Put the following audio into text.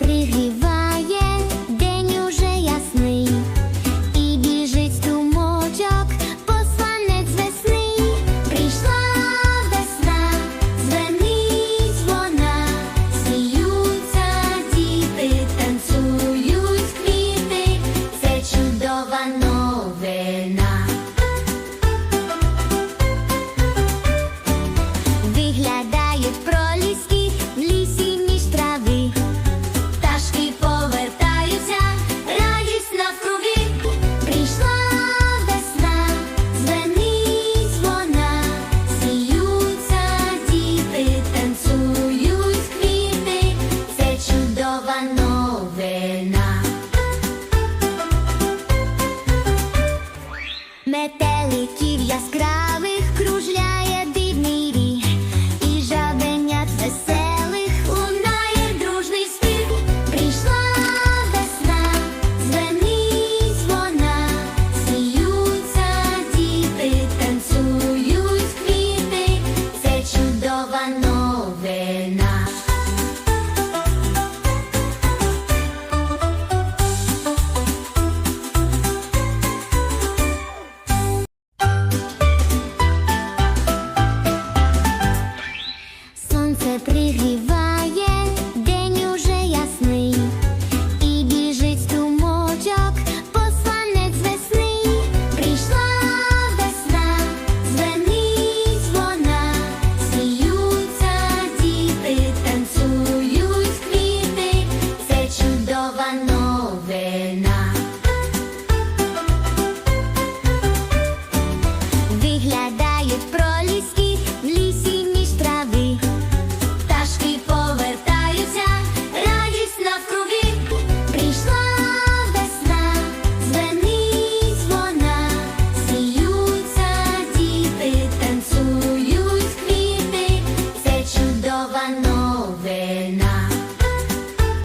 привет. метеликів яскравих кружляє. сонце пригріває.